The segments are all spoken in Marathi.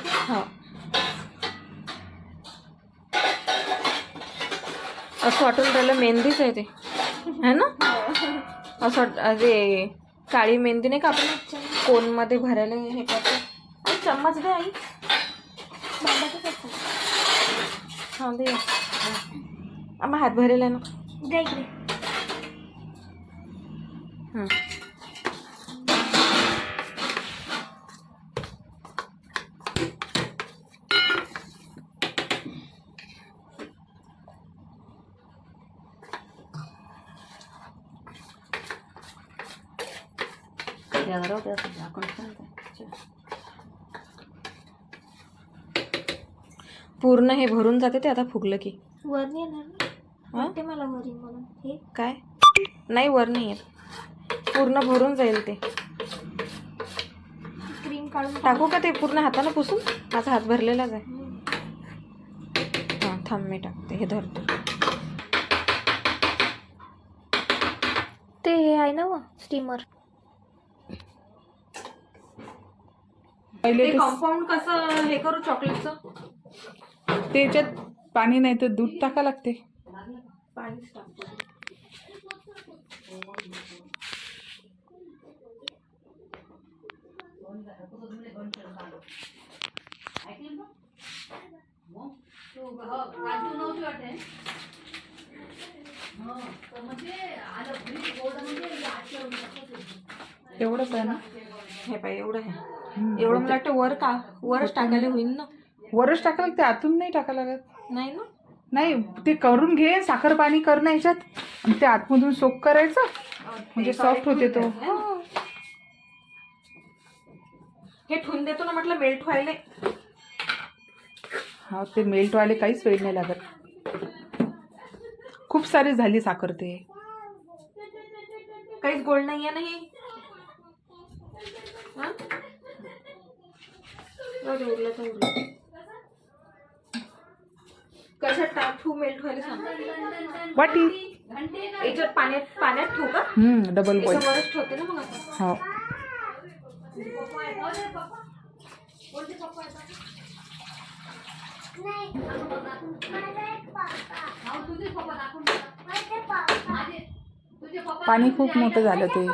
हो. असं वाटून राहिलं मेहंदीच आहे ते. है ना? असं वाट- अरे काळी मेहंदी नाही का आपण? कोनमध्ये भरायला हे करतो? आई चम्मच दे आई. हा दे. आम्हा हात भरेल आहे ना? हं. पूर्ण हे भरून जाते ते आता फुगलं की. वर येणार? वाटते मला वर म्हणून. हे? काय? नाही वर नाही येत. पूर्ण भरून जाईल ते. क्रीम काढून टाकू. का ते पूर्ण हाताने पुसून? माझा हात भरलेलाच आहे. हां थांब मी टाकते. हे धरतो. ते हे आहे ना स्टीमर पहिले ते- कॉम्पाऊंड कसं हे करू चॉकलेटचं त्याच्यात पाणी नाही तर दूध टाका लागते. पाणीच टाकतो. एवढंच आहे ना? हे पाय एवढं आहे. एवढं मला वाटतं वर का वरच टाकायला होईल ना? वरच टाका लागते आतून नाही टाका लागत. नाही ना? नाही ते करून घे साखर पाणी कर ना याच्यात. आणि ते आतमधून सोक करायचं. म्हणजे सॉफ्ट होते तो. हे. ठेवून देतो ना म्हटलं मेल्ट व्हायला हा ते मेल्ट वाले काहीच वेळ नाही लागत. खूप सारी झाली साखर ते. काहीच गोड नाही आहे ना हे? हा? उरलं तर उरलं. कशात टाक ठेवू मेल्ट व्हायला सांग. वाटी. याच्यात पाण्यात पाण्यात ठेवू का? हम्म डबल बॉईल याच्या वरच ठेवते ना मग आता. हो. पाणी खूप मोठं झालं ते.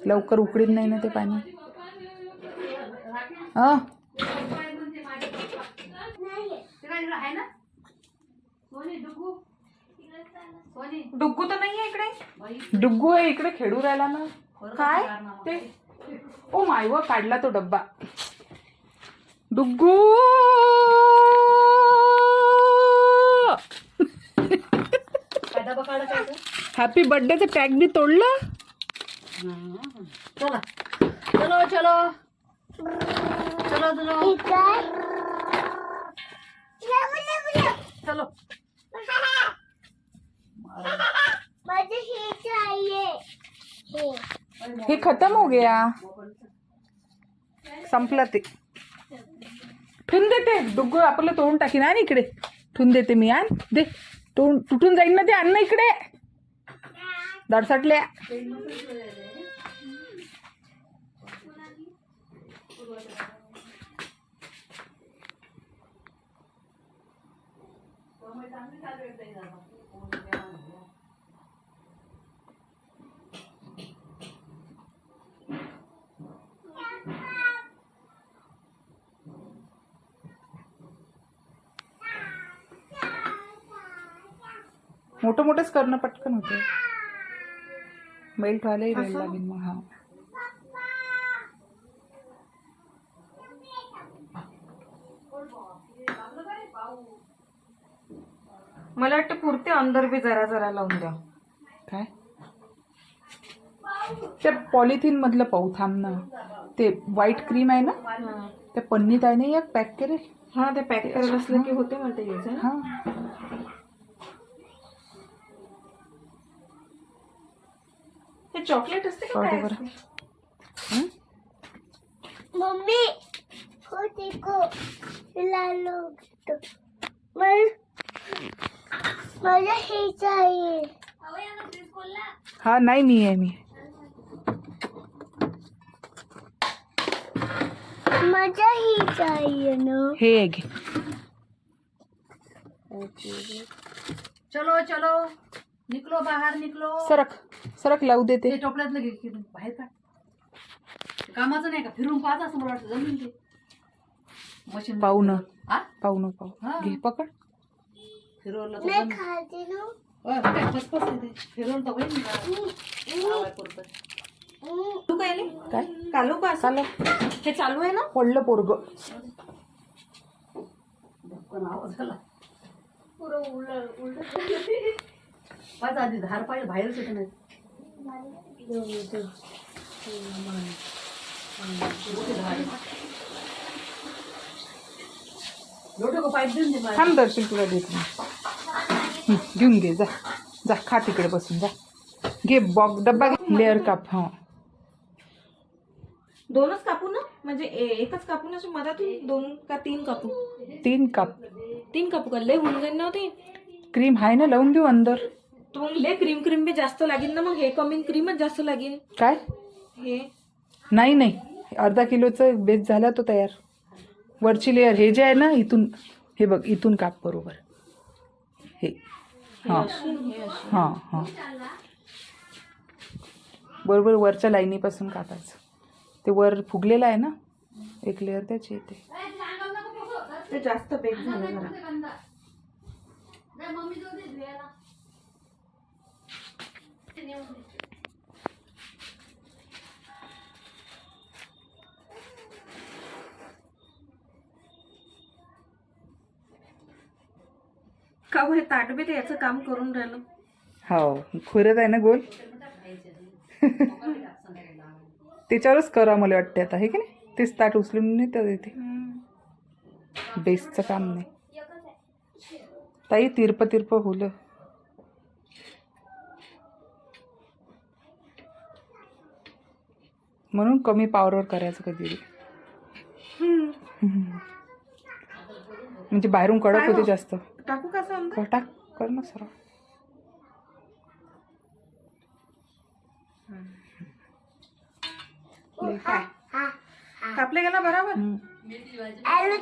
लवकर उकडीत नाही ना ते पाणी. हा. डुग्गू तर नाही आहे इकडे डुग्गू आहे इकडे खेळू राहिला ना. काय? ते ओ माय व काढला तो डब्बा. डुग्गू! हॅपी बर्थडेचं टॅग बी तोडलं? चला. चलो चलो. चलो चलो. चलो. हे खतम हो गया. संपलं ते. ठेवून देते डुग्गू आपलं तोडून टाकीन. आण इकडे. ठेवून देते मी आण. दे. तोडून तुटून जाईन ना ते. आण ना इकडे. दडसटल्या मोठं मोठंच करणं पटकन होते. मेल्ट व्हायलाही वेळ लागेल मग हा. मला वाटतं पुरते अंदर बी जरा जरा लावून द्या. काय? ते पॉलिथिन मधलं पाहू थांब ना. ते व्हाईट क्रीम आहे ना? त्या पन्नीत आहे ना एक पॅक केले हा ते पॅक करायला असलं की होते म्हणते हा. हे चॉकलेट असते का पाहू काय दे बरं असते? हं? मम्मी हो देखो लालो मला मला हे चाहिए। हा नाही मी आहे मी माझा ही चाहिए ना। हे घे चलो चलो। निकलो बाहर निकलो। सरक। सरक लावू देते. ते टोपल्यातलं घे की बाहेर का कामाचं नाही का? फिरून पाहत असं मला वाटतं जमीन ते. मशीन पाहू ना. हा? पाहू न पाहू. हा. घे पकड. फिरवलं तर मैं जमीन. खाती ना. ओय, काय फसफस आहे ते. फिरवलं तर होईल ना. आवाज पुरतं. तू काय आली? काय? कालू का? असं? हे चालू आहे ना? पडलं पोरग. धपकन आवाज आला. पाच आधी धार पाहिजे बाहेरच येत नाही. थांब दर्शन तुला देते मी. हं, घेऊन घे जा. जा खा तिकडे बसून जा. घे बॉक डब्बा घे. लेअर काप हा. दोनच कापू ना? म्हणजे एकच कापू ना अशी मधातून दोन का तीन कापू? तीन काप. तीन कापू का? लय होऊन जाईल ना ते क्रीम आहे ना लावून देऊ अंदर. तर मग क्रीम क्रीम बी जास्त लागेल ना मग हे कमी क्रीमच जास्त लागेल. काय? हे. नाही नाही. अर्धा किलोचं बेस झाला तो तयार. वरची लेअर हे जे आहे ना इथून हे बघ इथून काप बरोबर. हे. हां हां. हां बरोबर वरच्या लाईनीपासून कापायचं. ते वर फुगलेलं आहे ना एक लेअर त्याची येते. ते जास्त बेक झालं जरा. का हो, हे ताट बी ते याचं काम करून राहिलं. हो खुरत आहे ना गोल? त्याच्यावरच करा मला वाटते आता हे की नाही? तेच ताट उचलून नेतात येते बेसचं काम नाही. ताई तिरप तिरप होलं. म्हणून कमी पावरवर करायचं कधी म्हणजे बाहेरून कडक होते जास्त. टाकू का? कर टाक. कर ना काय? कापले गेला बरोबर? एलो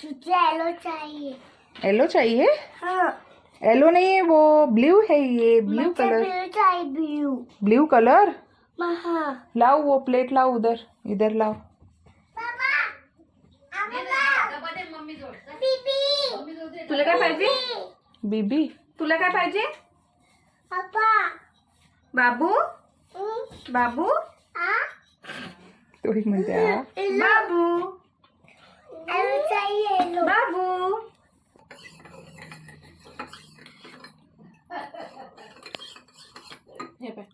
तुझे एलो चाहिए येलो चाहिए हाँ. येलो नहीं है वो ब्लू है ये ब्लू कलर ब्लू कलर हाँ लाओ वो प्लेट लाओ उधर इधर लाओ। तुला काय पाहिजे बीबी। तुला काय पाहिजे बाबू? हम्म, बाबू? आ? तो म्हणते. बाबू? बाबू? हे पाय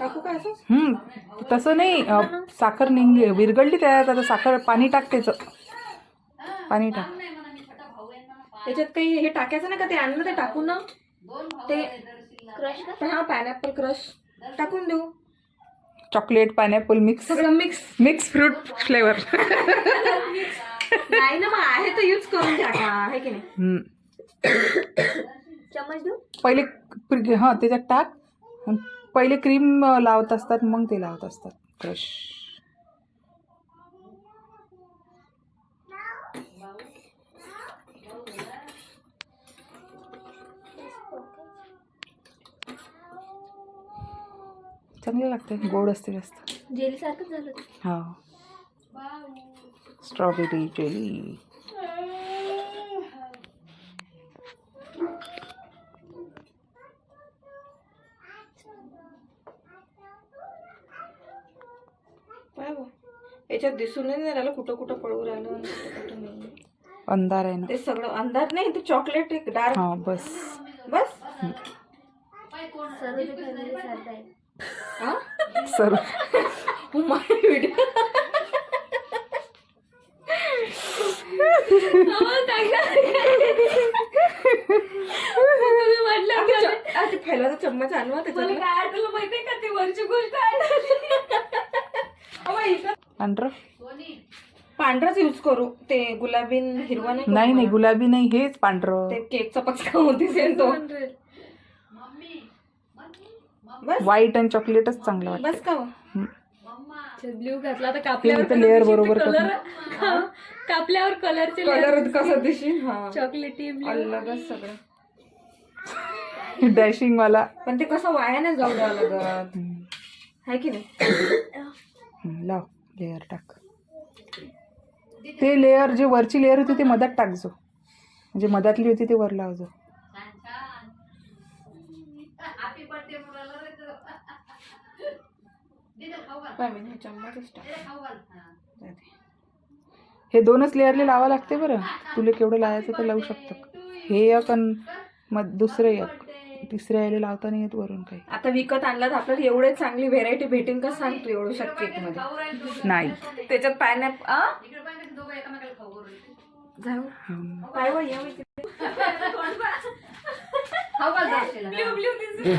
टाकू का असं? हम्म तसं नाही अ, साखर निघली विरघळली त्यात आता साखर पाणी टाक त्याचं. पाणी टाक. त्याच्यात काही हे टाकायचं नाही का? ते आणलं ते टाकू ना. ते हा पायनॅपल क्रश टाकून देऊ. चॉकलेट पायनॅपल मिक्स सगळं मिक्स मिक्स फ्रूट फ्लेवर नाही ना मग आहे तर यूज करून टाका. आहे की नाही? चम्मच देऊ? पहिले क्री- हां त्याच्यात टाक. पहिले क्रीम लावत असतात मग ते लावत असतात. क्रश चांगलं लागते गोड असते जास्त. जेली सारखंच झालं. हा. स्ट्रॉबेरी जेली काय बा याच्यात दिसून नाही राहिलं कुठं कुठं पळू राहिलं आणि कुठं कुठं नाही. अंधार आहे ना. ते सगळं अंधार नाही ते चॉकलेट एक डार्क हा बस. बस. हा सर व्हिडिओ फैलाचा चम्मच आणवा त्याच्यात पांढरं? पांढराच यूज करू. ते गुलाबी हिरवा नाही नाही. गुलाबी नाही हेच पांढरं. ते केकचा पचका होती तो बस. व्हाईट आणि चॉकलेटच चांगलं वाटतं. बस का हो? ब्ल्यू घातला आता हे कापल्यावर लेअर बरोबर कलर कापल्यावर कलरचे कलर कसं दिशी हा. चॉकलेटी अलगच सगळं. डॅशिंग वाला. पण ते कसं वाया नाही जाऊ द्यावं लागत आहे की नाही? लाव लेअर टाक. ते लेअर जे वरची लेअर होती ते मधात टाकजो म्हणजे मधातली होती ते वर लावजो पाय मी हे टाक. हे दोनच लेअरले लावा लागते बरं. तुला केवढं लावायचं तर लावू शकतो. हे एक आणि मग दुसरं एक. तिसऱ्या यायला लावता नाही येत वरून काही. आता विकत आणला तर आपल्याला एवढे चांगली व्हेरायटी भेटेन का सांग तू एवढं केकमध्ये नाही. त्याच्यात पायनॅप आ जाऊ. हम्म. पाय वर ये इकडे. ब्ल्यू ब्ल्यू दिसू.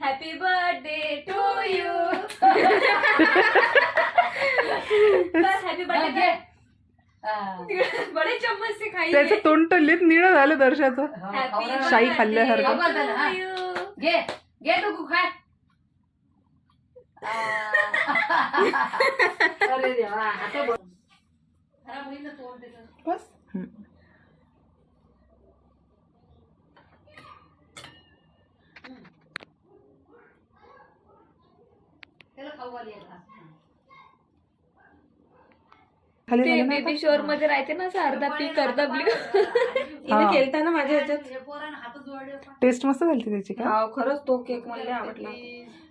Happy birthday to you happy birthday बडे चम्मच से खाई त्याचं तोंड तर लेत निळं झालं दर्शाचं. शाई खाल्ल्यासारखं. घे घे टुकू खाय अरे देवा आता बघ. खराब होईल ना तोंड त्याचं. बस. हम्म. त्याला खाऊ घाल एक घास. खाली ते बेबी शोरमध्ये राहते ना असं अर्धा पीक अर्धा ब्ल्यू हा. केलता ना माझ्या ह्याच्यात. हे होता. टेस्ट मस्त झाली त्याची का? हा खरंच तो केक मला आवडला.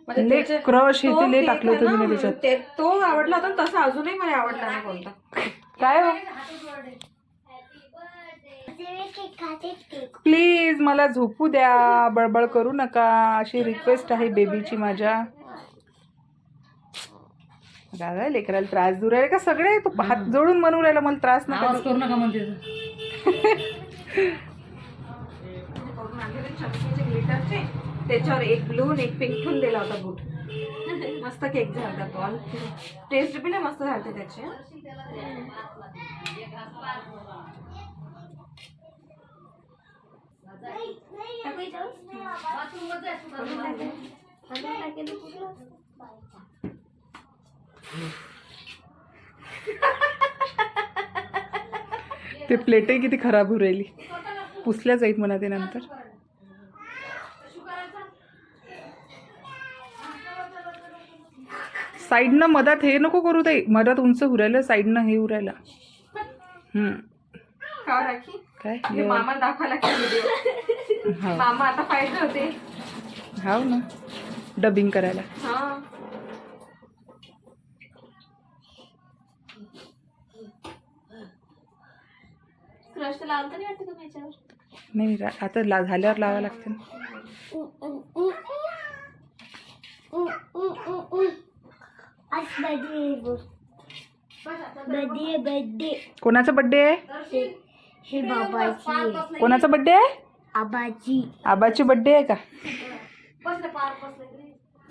म्हणजे त्याचे- क्रश हे तो cake टाकलं आहे होतं ना, तिने त्याच्यात. ते तो आवडला होता आणि तसा अजूनही मला आवडला नाही कोणता काय हो? केक खाते केक प्लीज मला झोपू द्या. बळबळ करू नका. अशी रिक्वेस्ट आहे बेबीची माझ्या. दादा लेकराला त्रास दूर आहे का सगळे? तू हात जोडून म्हणून राहिला मला त्रास नका आवाज देऊ. करू नका म्हणते तू. करून आणलेले चमकीचे ग्लिटरचे त्याच्यावर एक ब्लू आणि एक पिंक ठेवून दिला होता बूट मस्त केक झाला तो. आणि टेस्ट बी लय मस्त झालते त्याचे. ते प्लेटही किती खराब होऊ राहिली. पुसल्या जाईल म्हणा ते नंतर. साईडनं मधात हे नको करू ते मधात उंच उरायला साईडनं हे उरायला काय? मामा दाखवायला हा. मामा आता पाहिजे होते. हाव ना. डबिंग करायला. क्रश तर लावता नाही वाटतं तुम्ही याच्यावर नाही रा- आता ला झाल्यावर लावा लागते ना. आज बर्थडे बर्थडे बर्थडे कोणाचा बड्डे आहे? हे बाबाची कोणाचा बड्डे आहे? आबाची आबाची बड्डे आहे का?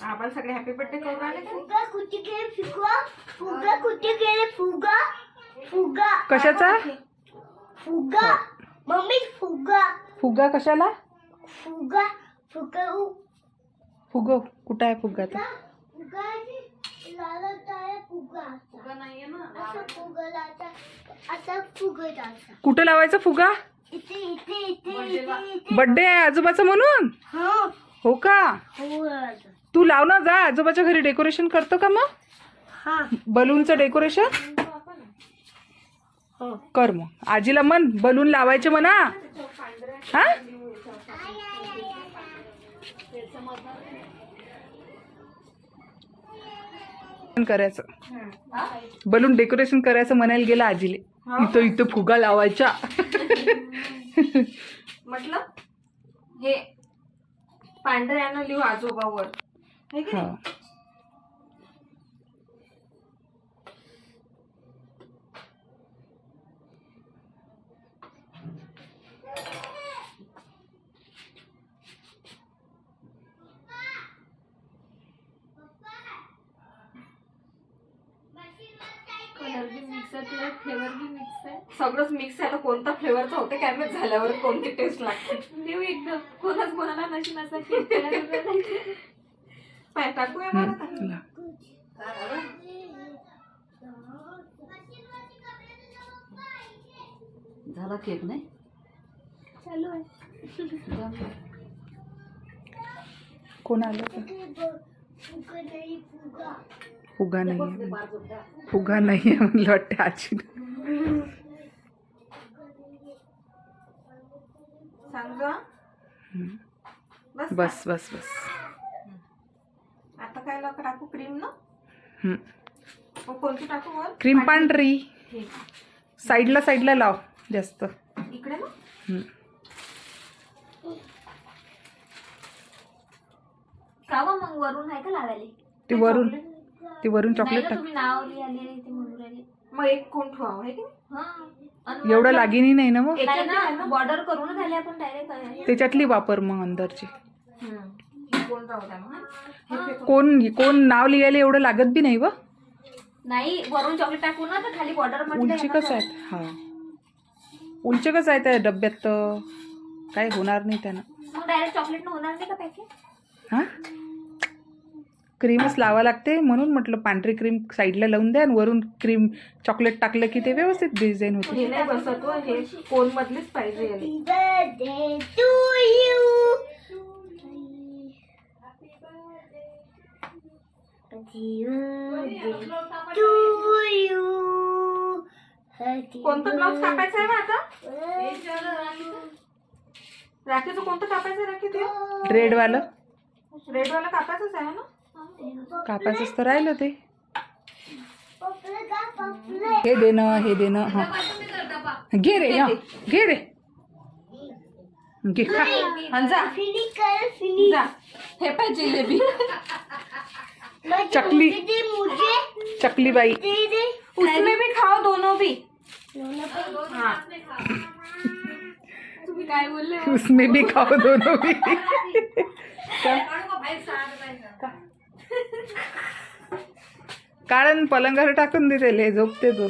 आपण सगळे हॅपी बर्थडे करून आले का फुगा कुठे गेले? फुगा? फुगा कुठे गेले? फुगा? फुगा? कशाचा? फुगा. मम्मी फुगा. फुगा कशाला? फुगा. फुगा उ फुगो कुठं आहे फुगा आता? फुगा. लाला तारा फुगा असा. फुगा असा कुठं लावायचा फुगा? इथे इथे इथे इथे इथे. बड्डे आहे आजोबाचा म्हणून? हा. हो का? हो तू लाव ना जा. आजोबाच्या घरी डेकोरेशन करतो का मग? हा. बलूनचं डेकोरेशन कर मग. आजीला म्हण बलून लावायचे म्हणा. हा? करायचं. बलून डेकोरेशन करायचं म्हणायला गेलं आजीले. इथं इथं फुगा लावायच्या. म्हटलं हे पांढऱ्यानं लिहू आजोबावर. सगळंच मिक्स आहे. आता कोणता फ्लेवरचा होते माहीत झाल्यावर कोणती टेस्ट लागते. देऊ एकदम. कोणाच कोणाला नशीन असा केक पाय टाकूया मला आता. ला. झाला केक नाही? चालू आहे. कोण आलं? का? फुगा नाही फुगा नाही आहे फुगा नाही आहे म्हणलं वाटतं आजी. बस बस बस आता काय लवकर टाकू? क्रीम ना? कोणती टाकू क्रीम पांढरी. साईडला साईडला लाव जास्त. इकडे ना. का मग वरून आहे का लावायला? ते वरून. ते वरून नाही चॉकलेट टाक. तुम्ही नाव लिहिले ते म्हणून राहिले मग एक कोण ठेवावं आहे की नाही? हा आणि एवढं लागिनी नाही ना मग? नाही ना बॉर्डर करून झाले आपण डायरेक्ट त्याच्यातली वापर मग अंदरची. हम्म. हे कोण राहू द्या मग हा? फेकून- कोण? कोण नाव लिहायला एवढं लागत बी नाही व? नाही वरून चॉकलेट टाकू ना तर खाली बॉर्डर उलची कसं आहेत? हा. उलचे कसं आहे त्या डब्यात तर? काय होणार नाही त्यानं. मग डायरेक्ट चॉकलेट न होणार नाही का पॅकेट हा? क्रीमच लावा लागते. म्हणून म्हटलं पांढरी क्रीम साईडला लावून द्या आणि वरून क्रीम चॉकलेट टाकलं की ते व्यवस्थित डिझाईन होते. हे नाही बसत व, हे कोण मधलीच पाहिजे याला. birthday to you. Happy birthday to you. Happy कोणतं ब्लाऊज कापायचं आहे मग आता? राखीचं कोणतं कापायचं आहे राखी ते? रेडवालं रेडवाला कापायचंच आहे ना? कापायचंच तर राहिलं ते। हे देणं हे देणं हा। घे रे हा घे रे। घे खा। आणि जा। Finish कर finish. जा। हे जिलेबी। चकली। मुझे चकली बाई। उसमें भी खाओ दोनों भी। हाँ। हो? उसमें भी खाओ दोनों भी। कारण पलंगावर टाकून दे त्याले झोपते तो.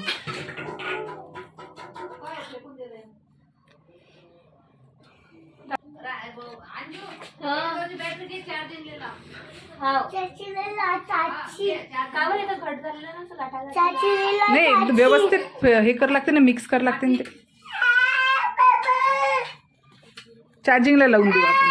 नाही व्यवस्थित हे कर लागते ना मिक्स कर लागते ना ते. चार्जिंगला लावून देऊ आपण.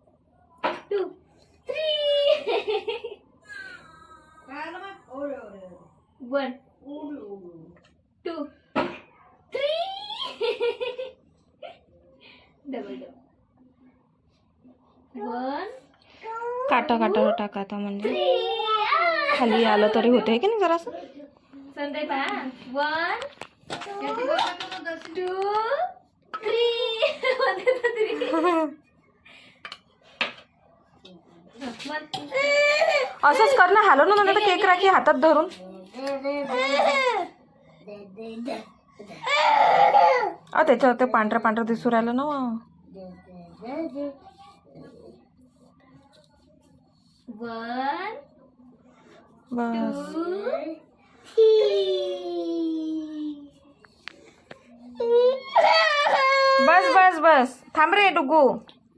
खाली आलं तरी होते की नाही जरासं? संदीप वन टू थ्री असंच कर ना हलव ना नाही केक राखी हातात धरून. अ त्याच्यावर ते पांढरं पांढरं दिसू राहिलं ना. वन बस. बस बस बस. थांब रे डुगू.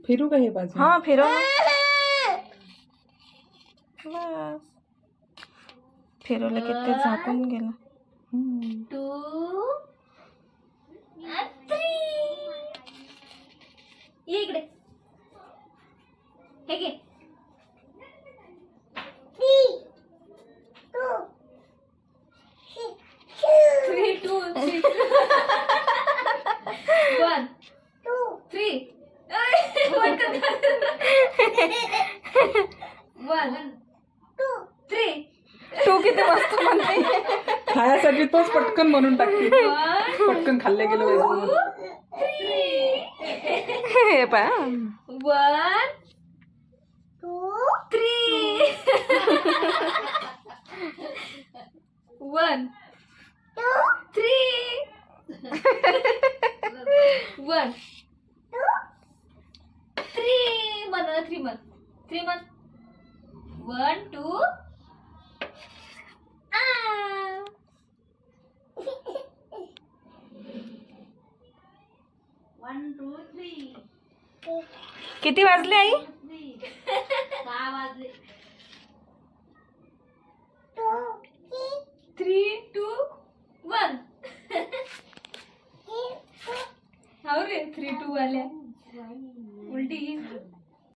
फिरू का हे बाजू? हा फिरव. बस. फिरवलं की ते झाकून गेलं. टू थ्री ये इकडे. हे घे. म्हणून टाकते पटकन खाल्ले गेलो पाहिजे पा one two three one two three one three मन थ्री मन थ्री मन वन टू आ किती वाजले आई? सहा वाजले. थ्री टू वन हो रे थ्री टू आल्या उलटी.